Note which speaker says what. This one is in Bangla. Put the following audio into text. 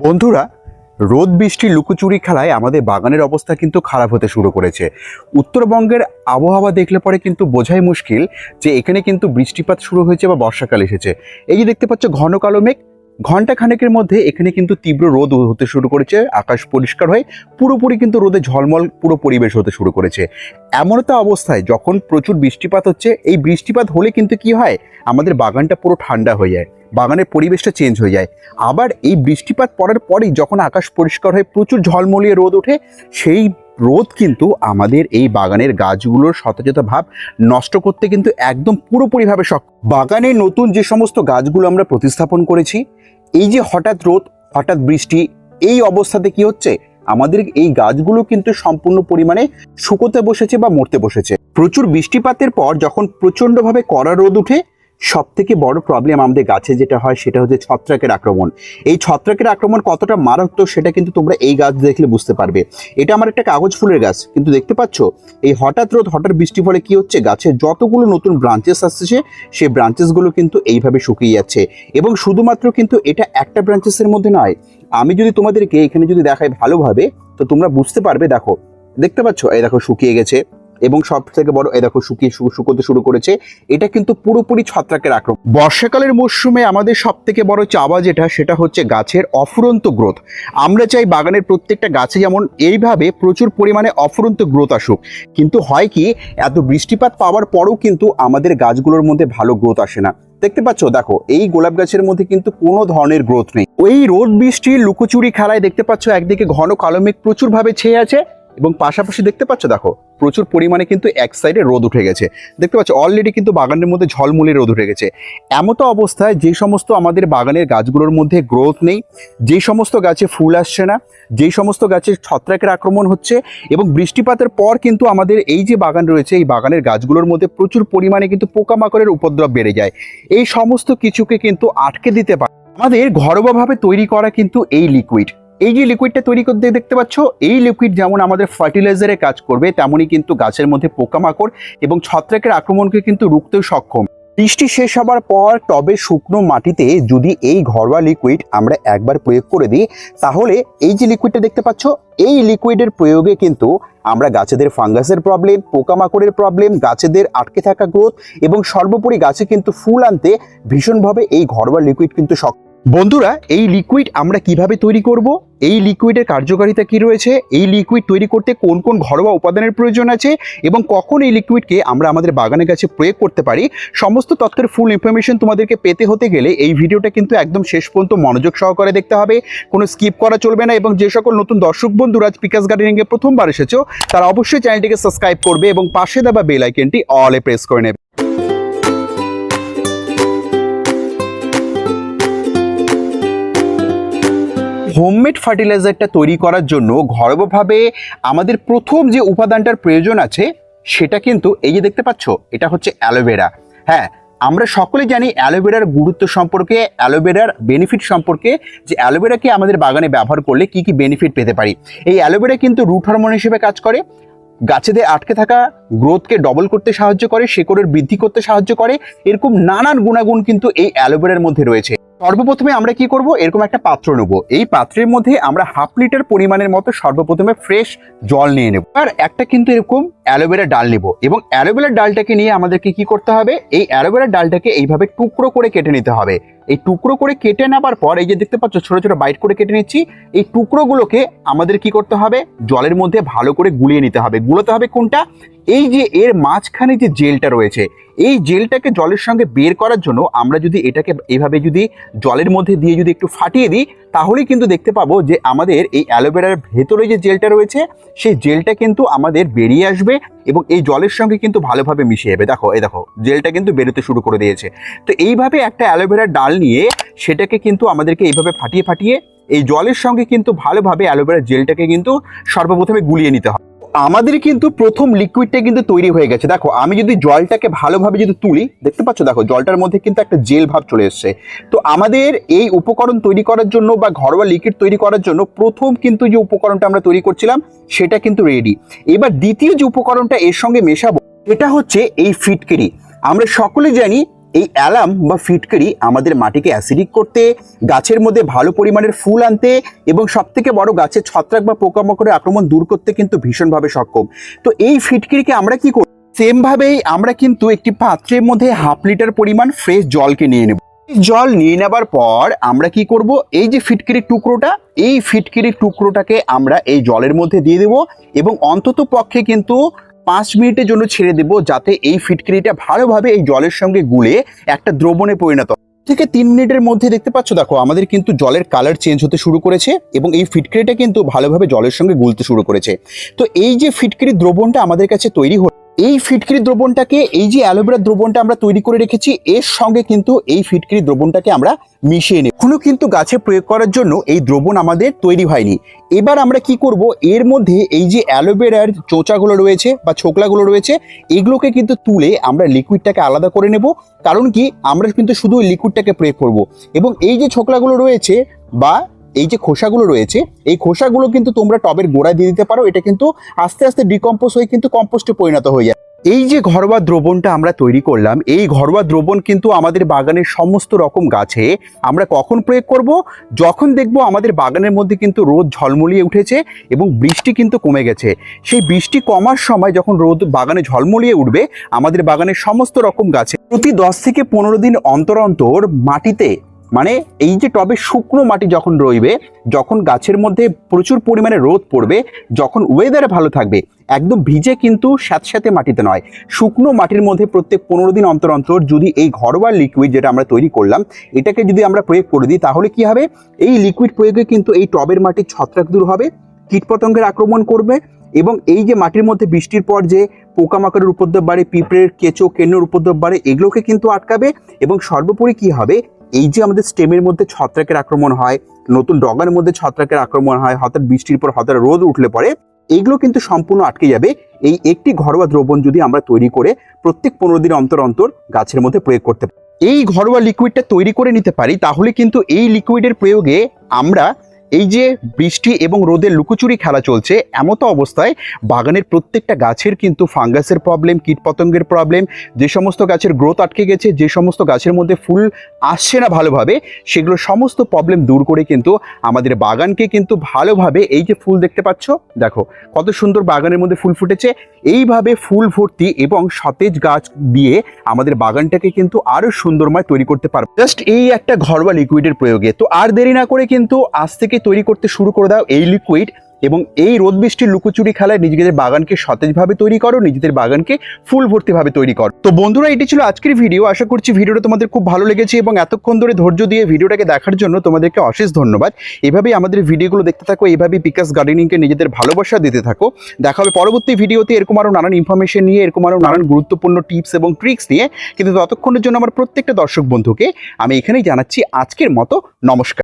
Speaker 1: বন্ধুরা, রোদ, বৃষ্টি, লুকোচুরি খেলায় আমাদের বাগানের অবস্থা কিন্তু খারাপ হতে শুরু করেছে। উত্তরবঙ্গের আবহাওয়া দেখলে পরে কিন্তু বোঝাই মুশকিল যে এখানে কিন্তু বৃষ্টিপাত শুরু হয়েছে বা বর্ষাকাল এসেছে। এই যে দেখতে পাচ্ছ ঘন কালো মেঘ ঘণ্টা খানেকের মধ্যে এখানে কিন্তু তীব্র রোদ হতে শুরু করেছে, আকাশ পরিষ্কার হয়ে পুরোপুরি কিন্তু রোদে ঝলমল পুরো পরিবেশ হতে শুরু করেছে। এমন তো অবস্থায় যখন প্রচুর বৃষ্টিপাত হচ্ছে, এই বৃষ্টিপাত হলে কিন্তু কি হয়? আমাদের বাগানটা পুরো ঠান্ডা হয়ে যায়। বাগানের পরিবেশটা চেঞ্জ হয়ে যায়। আবার এই বৃষ্টিপাত পড়ার পরেই যখন আকাশ পরিষ্কার হয়ে, প্রচুর ঝলমলিয়ে রোদ ওঠে, সেই রোদ কিন্তু আমাদের এই বাগানের গাছগুলোর সতেজতা ভাব নষ্ট করতে কিন্তু একদম পুরোপুরিভাবে সক্ষম বাগানে নতুন যে সমস্ত গাছগুলো আমরা প্রতিস্থাপন করেছি, এই যে হঠাৎ রোদ, হঠাৎ বৃষ্টি, এই অবস্থাতে কি হচ্ছে? আমাদের এই গাছগুলো কিন্তু সম্পূর্ণ পরিমাণে শুকোতে বসেছে বা মরতে বসেছে। প্রচুর বৃষ্টিপাতের পর যখন প্রচণ্ডভাবে কড়া রোদ উঠে সব থেকে বড় প্রবলেম আমাদের গাছে যেটা হয় সেটা হচ্ছে ছত্রাকের আক্রমণ। এই ছত্রাকের আক্রমণ কতটা মারাত্মক সেটা কিন্তু তোমরা এই গাছ দেখলে বুঝতে পারবে। এটা আমার একটা কাগজ ফুলের গাছ, কিন্তু দেখতে পাচ্ছ? এই হঠাৎ রোদ, হঠাৎ বৃষ্টি ফলে কি হচ্ছে? গাছের যতগুলো নতুন ব্রাঞ্চেস আসছে, সেই ব্রাঞ্চেসগুলো কিন্তু এইভাবে শুকিয়ে যাচ্ছে। এবং শুধুমাত্র কিন্তু এটা একটা ব্রাঞ্চেসের মধ্যে নয়, আমি যদি তোমাদেরকে এখানে যদি দেখাই ভালোভাবে, তো তোমরা বুঝতে পারবে, দেখো, দেখতে পাচ্ছ? এই দেখো, শুকিয়ে গেছে। এবং সব থেকে বড়, এই দেখো শুকিয়ে শুকোতে শুরু করেছে। এটা কিন্তু পুরোপুরি ছত্রাকের আক্রমণ। বর্ষাকালের মরশুমে আমাদের সব থেকে বড় চাওয়া যেটা, সেটা হচ্ছে গাছের অফুরন্ত গ্রোথ। আমরা চাই বাগানের প্রত্যেকটা গাছে যেমন এইভাবে প্রচুর পরিমাণে অফুরন্ত গ্রোথ আসুক। কিন্তু হয় কি, এত বৃষ্টিপাত পাওয়ার পরেও কিন্তু আমাদের গাছগুলোর মধ্যে ভালো গ্রোথ আসে না। দেখতে পাচ্ছ? দেখো, এই গোলাপ গাছের মধ্যে কিন্তু কোনো ধরনের গ্রোথ নেই। ওই রোদ বৃষ্টির লুকোচুরি খেলায় দেখতে পাচ্ছ, একদিকে ঘন কালো মেঘ প্রচুরভাবে ছেয়ে আছে এবং পাশাপাশি দেখতে পাচ্ছ, দেখো, প্রচুর পরিমাণে কিন্তু এক সাইডে রোদ উঠে গেছে। দেখতে পাচ্ছ অলরেডি কিন্তু বাগানের মধ্যে ঝলমলে রোদ উঠে গেছে। এমতো অবস্থায় যে সমস্ত আমাদের বাগানের গাছগুলোর মধ্যে গ্রোথ নেই, যে সমস্ত গাছে ফুল আসছে না, যে সমস্ত গাছে ছত্রাকের আক্রমণ হচ্ছে এবং বৃষ্টিপাতের পর কিন্তু আমাদের এই যে বাগান রয়েছে, এই বাগানের গাছগুলোর মধ্যে প্রচুর পরিমাণে কিন্তু পোকামাকড়ের উপদ্রব বেড়ে যায়। এই সমস্ত কিছুকে কিন্তু আটকে দিতে পারে। আমাদের ঘরোয়াভাবে তৈরি করা কিন্তু এই লিকুইড এই যে লিকুইডটা তৈরি করতে দেখতে পাচ্ছ, এই লিকুইড যেমন আমাদের ফার্টিলাইজারে কাজ করবে, তেমনই কিন্তু গাছের মধ্যে পোকামাকড় এবং ছত্রাকের আক্রমণকে কিন্তু রুখতেও সক্ষম। বৃষ্টি শেষ হবার পর টবে শুকনো মাটিতে যদি এই ঘরোয়া লিকুইড আমরা একবার প্রয়োগ করে দিই, তাহলে এই যে লিকুইডটা দেখতে পাচ্ছ, এই লিকুইডের প্রয়োগে কিন্তু আমরা গাছেদের ফাঙ্গাসের প্রবলেম পোকামাকড়ের প্রবলেম গাছেদের আটকে থাকা গ্রোথ এবং সর্বোপরি গাছে কিন্তু ফুল আনতে ভীষণভাবে এই ঘরোয়া লিকুইড কিন্তু সক্ষম। বন্ধুরা, এই লিকুইড আমরা কীভাবে তৈরি করব? এই লিকুইডের কার্যকারিতা কি রয়েছে? এই লিকুইড তৈরি করতে কোন কোন ঘরোয়া উপাদানের প্রয়োজন আছে? এবং কখন এই লিকুইডকে আমরা আমাদের বাগানের কাছে প্রয়োগ করতে পারি? সমস্ত তথ্যের ফুল ইনফরমেশন তোমাদেরকে পেতে হতে গেলে এই ভিডিওটা কিন্তু একদম শেষ পর্যন্ত মনোযোগ সহকারে দেখতে হবে। কোনো স্কিপ করা চলবে না এবং যে সকল নতুন দর্শক বন্ধুরা পিকাস গার্ডেনিংয়ে প্রথমবার এসেছ, তারা অবশ্যই চ্যানেলটিকে সাবস্ক্রাইব করবে এবং পাশে দেওয়া বেল আইকনটি অলে প্রেস করে নেবে। হোমমেড ফার্টিলাইজারটা তৈরি করার জন্য ঘরোয়াভাবে আমাদের প্রথম যে উপাদানটার প্রয়োজন আছে, সেটা কিন্তু এই যে দেখতে পাচ্ছ, এটা হচ্ছে অ্যালোভেরা হ্যাঁ আমরা সকলে জানি অ্যালোভেরার গুরুত্ব সম্পর্কে অ্যালোভেরার বেনিফিট সম্পর্কে যে অ্যালোভেরাকে আমাদের বাগানে ব্যবহার করলে কি কি বেনিফিট পেতে পারি। এই অ্যালোভেরা কিন্তু রুট হরমোন হিসেবে কাজ করে, গাছেদের আটকে থাকা গ্রোথকে ডবল করতে সাহায্য করে, শেকড়ের বৃদ্ধি করতে সাহায্য করে, এরকম নানান গুণাগুণ কিন্তু এই অ্যালোভেরার মধ্যে রয়েছে। সর্বপ্রথমে আমরা কি করব? এরকম একটা পাত্র নেব। এই পাত্রের মধ্যে আমরা হাফ লিটার পরিমাণের মতো সর্বপ্রথমে ফ্রেশ জল নিয়ে নেব। আর একটা কিন্তু এরকম অ্যালোভেরা ডাল নেব এবং অ্যালোভেরা ডালটাকে নিয়ে আমাদেরকে কি করতে হবে? এই অ্যালোভেরা ডালটাকে এইভাবে টুকরো করে কেটে নিতে হবে। এই টুকরো করে কেটে নেবার পর এই যে দেখতে পাচ্ছ ছোট ছোট বাইট করে কেটে নিচ্ছি, এই টুকরোগুলোকে আমাদের কি করতে হবে? জলের মধ্যে ভালো করে গুলিয়ে নিতে হবে। গুলোতে হবে কোনটা? এই যে এর মাঝখানে যে জেলটা রয়েছে, এই জেলটাকে জলের সঙ্গে বের করার জন্য আমরা যদি এটাকে এইভাবে যদি জলের মধ্যে দিয়ে যদি একটু ফাটিয়ে দিই, তাহলেই কিন্তু দেখতে পাবো যে আমাদের এই অ্যালোভেরার ভেতরে যে জেলটা রয়েছে, সেই জেলটা কিন্তু আমাদের বেরিয়ে আসবে এবং এই জলের সঙ্গে কিন্তু ভালোভাবে মিশে যাবে দেখো, এই দেখো, জেলটা কিন্তু বেরোতে শুরু করে দিয়েছে। তো এইভাবে একটা অ্যালোভেরার ডাল নিয়ে সেটাকে কিন্তু আমাদেরকে এইভাবে ফাটিয়ে ফাটিয়ে এই জলের সঙ্গে কিন্তু ভালোভাবে অ্যালোভেরার জেলটাকে কিন্তু সর্বপ্রথমে গুলিয়ে নিতে হবে। আমাদের কিন্তু প্রথম লিকুইডটা কিন্তু তৈরি হয়ে গেছে। দেখো, আমি যদি জলটাকে ভালোভাবে যদি তুলি, দেখতে পাচ্ছ? দেখো, জলটার মধ্যে কিন্তু একটা জেল ভাব চলে এসছে। তো আমাদের এই উপকরণ তৈরি করার জন্য বা ঘরোয়া লিকুইড তৈরি করার জন্য প্রথম কিন্তু যে উপকরণটা আমরা তৈরি করছিলাম, সেটা কিন্তু রেডি এবার দ্বিতীয় যে উপকরণটা এর সঙ্গে মেশাবো এটা হচ্ছে এই ফিটকিরি আমরা সকলে জানি এই অ্যালাম বা ফিটকারি আমাদের মাটিকে অ্যাসিডিক করতে, গাছের মধ্যে ভালো পরিমাণের ফুল আনতে এবং সব থেকে বড় গাছের ছত্রাক বা পোকামাকড়ের আক্রমণ দূর করতে কিন্তু ভীষণভাবে সক্ষম। তো এই ফিটকিরিকে আমরা কি করি? সেম ভাবেই আমরা কিন্তু একটি পাত্রের মধ্যে হাফ লিটার পরিমাণ ফ্রেশ জলকে নিয়ে নেব। জল নিয়ে নেবার পর আমরা কি করব? এই যে ফিটকিরির টুকরোটা, এই ফিটকিরির টুকরোটাকে আমরা এই জলের মধ্যে দিয়ে দেব এবং অন্তত পক্ষে কিন্তু পাঁচ মিনিটের জন্য ছেড়ে দেব যাতে এই ফিটকিরিটা ভালোভাবে এই জলের সঙ্গে গুলে একটা দ্রবণে পরিণত থেকে তিন মিনিটের মধ্যে দেখতে পাচ্ছ, দেখো, আমাদের কিন্তু জলের কালার চেঞ্জ হতে শুরু করেছে এবং এই ফিটকিরিটা কিন্তু ভালোভাবে জলের সঙ্গে গুলতে শুরু করেছে। তো এই যে ফিটকিরি দ্রবণটা আমাদের কাছে তৈরি হলো এই ফিটকিরি দ্রবণটাকে, এই যে অ্যালোভেরা দ্রবণটা আমরা তৈরি করে রেখেছি, এর সঙ্গে কিন্তু এই ফিটকিরি দ্রবণটাকে আমরা মিশিয়ে নিই এখনও কিন্তু গাছে প্রয়োগ করার জন্য এই দ্রবণ আমাদের তৈরি হয়নি। এবার আমরা কি করব, এর মধ্যে এই যে অ্যালোভেরার চোচাগুলো রয়েছে বা ছোকলাগুলো রয়েছে, এগুলোকে কিন্তু তুলে আমরা লিকুইডটাকে আলাদা করে নেব। কারণ কি, আমরা কিন্তু শুধু লিকুইডটাকে প্রয়োগ করব। এবং এই যে ছোকলাগুলো রয়েছে বা এই যে খোসাগুলো রয়েছে, এই খোসাগুলো কিন্তু তোমরা টবের গোড়ায় দিয়ে দিতে পারো। এটা কিন্তু আস্তে আস্তে ডিকম্পোজ হয়ে কিন্তু কম্পোস্টে পরিণত হয়ে যায়। এই যে ঘরোয়া দ্রবণটা আমরা তৈরি করলাম, এই ঘরোয়া দ্রবণ কিন্তু আমাদের বাগানের সমস্ত রকম গাছে আমরা কখন প্রয়োগ করব? যখন দেখব আমাদের বাগানের মধ্যে কিন্তু রোদ ঝলমলিয়ে উঠেছে এবং বৃষ্টি কিন্তু কমে গেছে। সেই বৃষ্টি কমার সময় যখন রোদ বাগানে ঝলমলিয়ে উঠবে, আমাদের বাগানের সমস্ত রকম গাছে প্রতি দশ থেকে পনেরো দিন অন্তর অন্তর মাটিতে মানে এই যে টবে শুকনো মাটি যখন রইবে, যখন গাছের মধ্যে প্রচুর পরিমাণে রোদ পড়বে, যখন ওয়েদার ভালো থাকবে, একদম ভিজে কিন্তু স্যাঁতস্যাঁতে মাটিতে নয়। শুকনো মাটির মধ্যে প্রত্যেক পনেরো দিন অন্তর অন্তর যদি এই ঘরোয়া লিকুইড যেটা আমরা তৈরি করলাম, এটাকে যদি আমরা প্রয়োগ করে দিই, তাহলে কি হবে? এই লিকুইড প্রয়োগে কিন্তু এই টবের মাটির ছত্রাক দূর হবে, কীটপতঙ্গের আক্রমণ করবে এবং এই যে মাটির মধ্যে বৃষ্টির পর যে পোকামাকড়ের উপদ্রব বাড়ে, পিঁপড়ের কেঁচো কেন্নর উপদ্রব বাড়ে, এগুলোকে কিন্তু আটকাবে এবং সর্বোপরি কি হবে? এই যে আমাদের স্টেমের মধ্যে ছত্রাকের আক্রমণ হয়, নতুন ডগার মধ্যে ছত্রাকের আক্রমণ হয়, হঠাৎ বৃষ্টির পর হঠাৎ রোদ উঠলে পরে এইগুলো কিন্তু সম্পূর্ণ আটকে যাবে। এই একটি ঘরোয়া দ্রবণ যদি আমরা তৈরি করে প্রত্যেক পনেরো দিন অন্তর অন্তর গাছের মধ্যে প্রয়োগ করতে পারি। এই ঘরোয়া লিকুইডটা তৈরি করে নিতে পারি, তাহলে কিন্তু এই লিকুইডের প্রয়োগে আমরা এই যে বৃষ্টি এবং রোদের লুকোচুরি খেলা চলছে, এমতো অবস্থায় বাগানের প্রত্যেকটা গাছের কিন্তু ফাঙ্গাসের প্রবলেম কীটপতঙ্গের প্রবলেম যে সমস্ত গাছের গ্রোথ আটকে গেছে, যে সমস্ত গাছের মধ্যে ফুল আসছে না ভালোভাবে, সেগুলো সমস্ত প্রবলেম দূর করে কিন্তু আমাদের বাগানকে কিন্তু ভালোভাবে এই যে ফুল দেখতে পাচ্ছ, দেখো কত সুন্দর বাগানের মধ্যে ফুল ফুটেছে। এইভাবে ফুল ভর্তি এবং সতেজ গাছ দিয়ে আমাদের বাগানটাকে কিন্তু আরও সুন্দরময় তৈরি করতে পারব। জাস্ট এই একটা ঘরোয়া লিকুইডের প্রয়োগে। তো আর দেরি না করে কিন্তু আজ থেকে তৈরি করতে শুরু করে দাও এই লিকুইড এবং এই রোদ বৃষ্টির লুকোচুরি খেলায় নিজেদের বাগানকে সতেজভাবে তৈরি করো, নিজেদের বাগানকে ফুল ভর্তিভাবে তৈরি করো। তো বন্ধুরা, এটি ছিল আজকের ভিডিও আশা করছি ভিডিওটা তোমাদের খুব ভালো লেগেছে এবং এতক্ষণ ধরে ধৈর্য দিয়ে ভিডিওটাকে দেখার জন্য তোমাদেরকে অশেষ ধন্যবাদ। এভাবেই আমাদের ভিডিওগুলো দেখতে থাকো এইভাবেই পিকাস গার্ডেনিংকে নিজেদের ভালোবাসা দিতে থাকো। দেখা হবে পরবর্তী ভিডিওতে এরকম আরও নানান ইনফরমেশন নিয়ে, এরকম আরও নানান গুরুত্বপূর্ণ টিপস এবং ট্রিক্স নিয়ে। কিন্তু ততক্ষণের জন্য আমার প্রত্যেকটা দর্শক বন্ধুকে আমি এখানেই জানাচ্ছি আজকের মতো নমস্কার।